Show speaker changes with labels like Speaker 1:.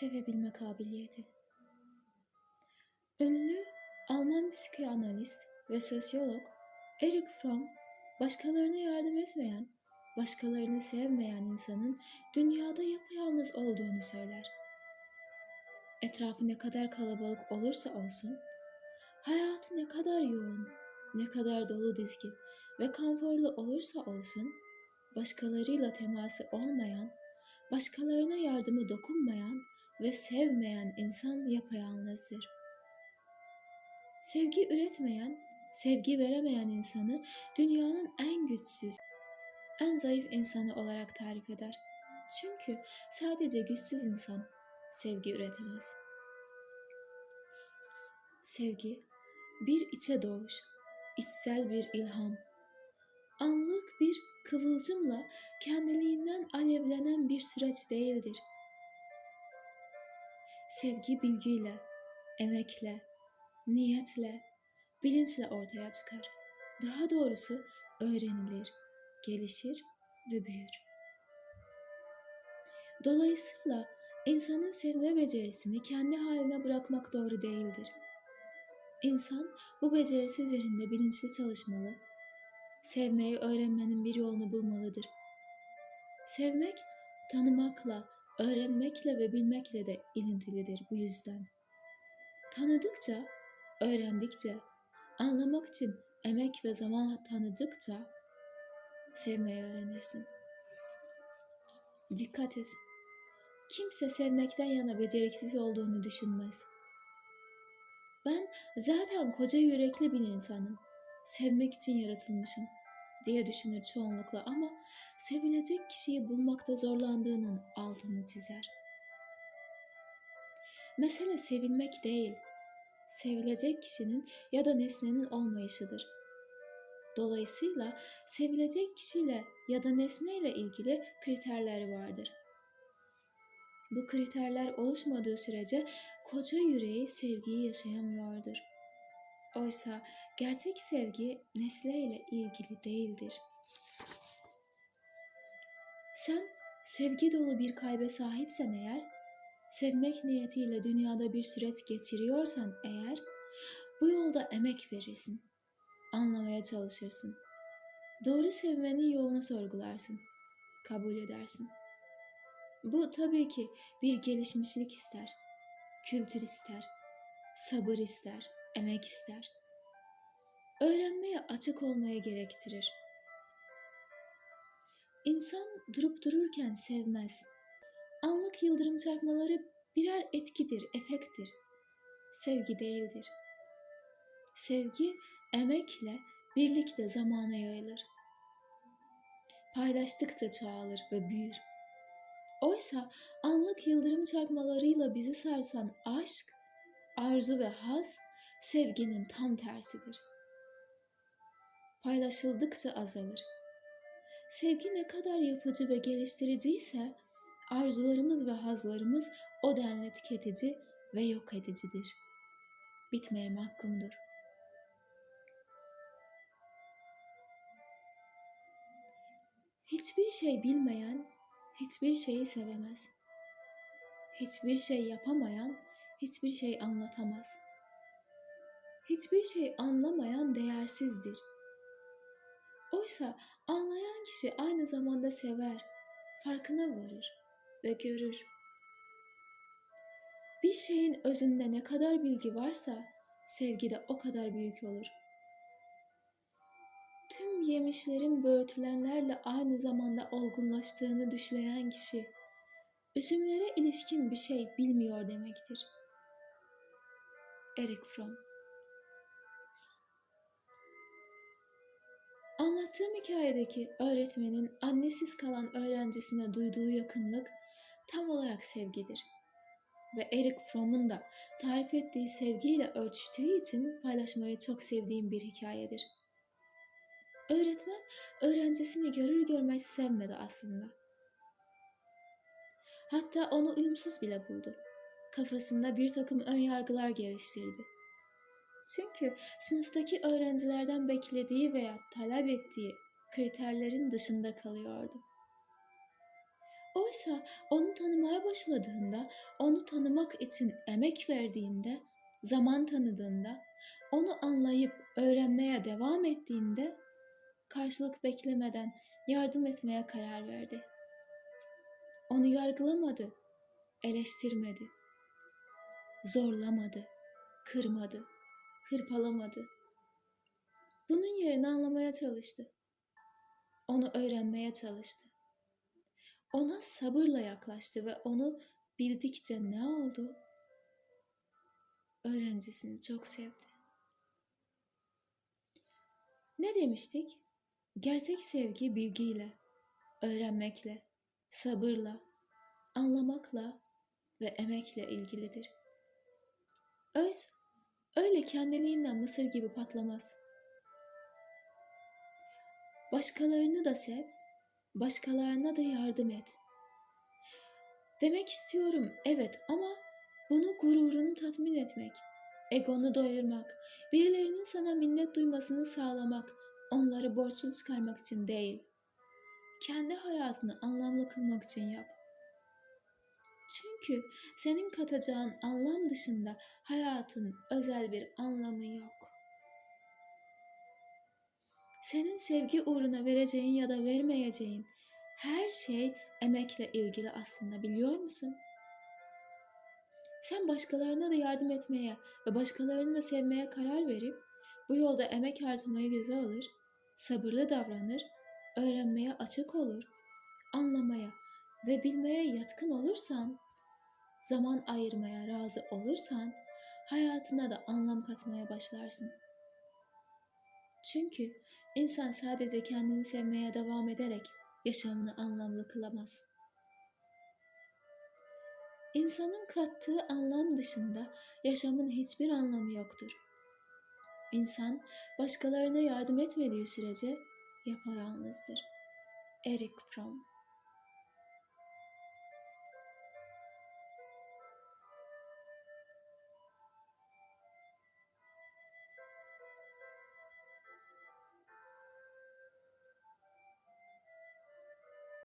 Speaker 1: sevebilme kabiliyeti. Ünlü Alman psikanalist ve sosyolog Erich Fromm, başkalarına yardım etmeyen, başkalarını sevmeyen insanın dünyada yapayalnız olduğunu söyler. Etrafı ne kadar kalabalık olursa olsun, hayatı ne kadar yoğun, ne kadar dolu dizgin ve konforlu olursa olsun, başkalarıyla teması olmayan, başkalarına yardımı dokunmayan ve sevmeyen insan yapayalnızdır. Sevgi üretmeyen, sevgi veremeyen insanı dünyanın en güçsüz, en zayıf insanı olarak tarif eder. Çünkü sadece güçsüz insan sevgi üretemez. Sevgi bir içe doğuş, içsel bir ilham, anlık bir kıvılcımla kendiliğinden alevlenen bir süreç değildir. Sevgi bilgiyle, emekle, niyetle, bilinçle ortaya çıkar. Daha doğrusu öğrenilir, gelişir ve büyür. Dolayısıyla insanın sevme becerisini kendi haline bırakmak doğru değildir. İnsan bu becerisi üzerinde bilinçli çalışmalı, sevmeyi öğrenmenin bir yolunu bulmalıdır. Sevmek, tanımakla, öğrenmekle ve bilmekle de ilintilidir bu yüzden. Tanıdıkça, öğrendikçe, anlamak için emek ve zaman tanıdıkça sevmeyi öğrenirsin. Dikkat et. Kimse sevmekten yana beceriksiz olduğunu düşünmez. Ben zaten koca yürekli bir insanım. Sevmek için yaratılmışım diye düşünür çoğunlukla ama sevilecek kişiyi bulmakta zorlandığının altını çizer. Mesele sevilmek değil, sevilecek kişinin ya da nesnenin olmayışıdır. Dolayısıyla sevilecek kişiyle ya da nesneyle ilgili kriterler vardır. Bu kriterler oluşmadığı sürece koca yüreği sevgiyi yaşayamıyordur. Oysa gerçek sevgi nesneyle ilgili değildir. Sen sevgi dolu bir kalbe sahipsen eğer, sevmek niyetiyle dünyada bir süreç geçiriyorsan eğer, bu yolda emek verirsin, anlamaya çalışırsın. Doğru sevmenin yolunu sorgularsın, kabul edersin. Bu tabii ki bir gelişmişlik ister, kültür ister, sabır ister, emek ister. Öğrenmeye açık olmayı gerektirir. İnsan durup dururken sevmez. Anlık yıldırım çarpmaları birer etkidir, efekttir. Sevgi değildir. Sevgi emekle, birlikte zamana yayılır. Paylaştıkça çoğalır ve büyür. Oysa anlık yıldırım çarpmalarıyla bizi sarsan aşk, arzu ve haz sevginin tam tersidir. Paylaşıldıkça azalır. Sevgi ne kadar yapıcı ve geliştirici ise arzularımız ve hazlarımız o denli tüketici ve yok edicidir. Bitmeye mahkumdur. Hiçbir şey bilmeyen hiçbir şeyi sevemez. Hiçbir şey yapamayan hiçbir şey anlatamaz. Hiçbir şey anlamayan değersizdir. Oysa anlayan kişi aynı zamanda sever, farkına varır ve görür. Bir şeyin özünde ne kadar bilgi varsa sevgi de o kadar büyük olur. Tüm yemişlerin böğürtülenlerle aynı zamanda olgunlaştığını düşleyen kişi, üzümlere ilişkin bir şey bilmiyor demektir. Eric Fromm Anlattığım hikayedeki öğretmenin annesiz kalan öğrencisine duyduğu yakınlık tam olarak sevgidir. Ve Eric Fromm'un da tarif ettiği sevgiyle örtüştüğü için paylaşmayı çok sevdiğim bir hikayedir. Öğretmen öğrencisini görür görmez sevmedi aslında. Hatta onu uyumsuz bile buldu. Kafasında bir takım ön yargılar geliştirdi. Çünkü sınıftaki öğrencilerden beklediği veya talep ettiği kriterlerin dışında kalıyordu. Oysa onu tanımaya başladığında, onu tanımak için emek verdiğinde, zaman tanıdığında, onu anlayıp öğrenmeye devam ettiğinde karşılık beklemeden yardım etmeye karar verdi. Onu yargılamadı, eleştirmedi, zorlamadı, kırmadı, hırpalamadı. Bunun yerine anlamaya çalıştı. Onu öğrenmeye çalıştı. Ona sabırla yaklaştı ve onu bildikçe ne oldu? Öğrencisini çok sevdi. Ne demiştik? Gerçek sevgi bilgiyle, öğrenmekle, sabırla, anlamakla ve emekle ilgilidir. Öz, öyle kendiliğinden mısır gibi patlamaz. Başkalarını da sev, başkalarına da yardım et. Demek istiyorum evet ama bunu gururunu tatmin etmek, egonu doyurmak, birilerinin sana minnet duymasını sağlamak, onları borçlu çıkarmak için değil. Kendi hayatını anlamlı kılmak için yap. Çünkü senin katacağın anlam dışında hayatın özel bir anlamı yok. Senin sevgi uğruna vereceğin ya da vermeyeceğin her şey emekle ilgili aslında biliyor musun? Sen başkalarına da yardım etmeye ve başkalarını da sevmeye karar verip bu yolda emek harcamayı göze alır, sabırlı davranır, öğrenmeye açık olur, anlamaya ve bilmeye yatkın olursan, zaman ayırmaya razı olursan hayatına da anlam katmaya başlarsın. Çünkü insan sadece kendini sevmeye devam ederek yaşamını anlamlı kılamaz. İnsanın kattığı anlam dışında yaşamın hiçbir anlamı yoktur. İnsan başkalarına yardım etmediği sürece yapayalnızdır. Eric Fromm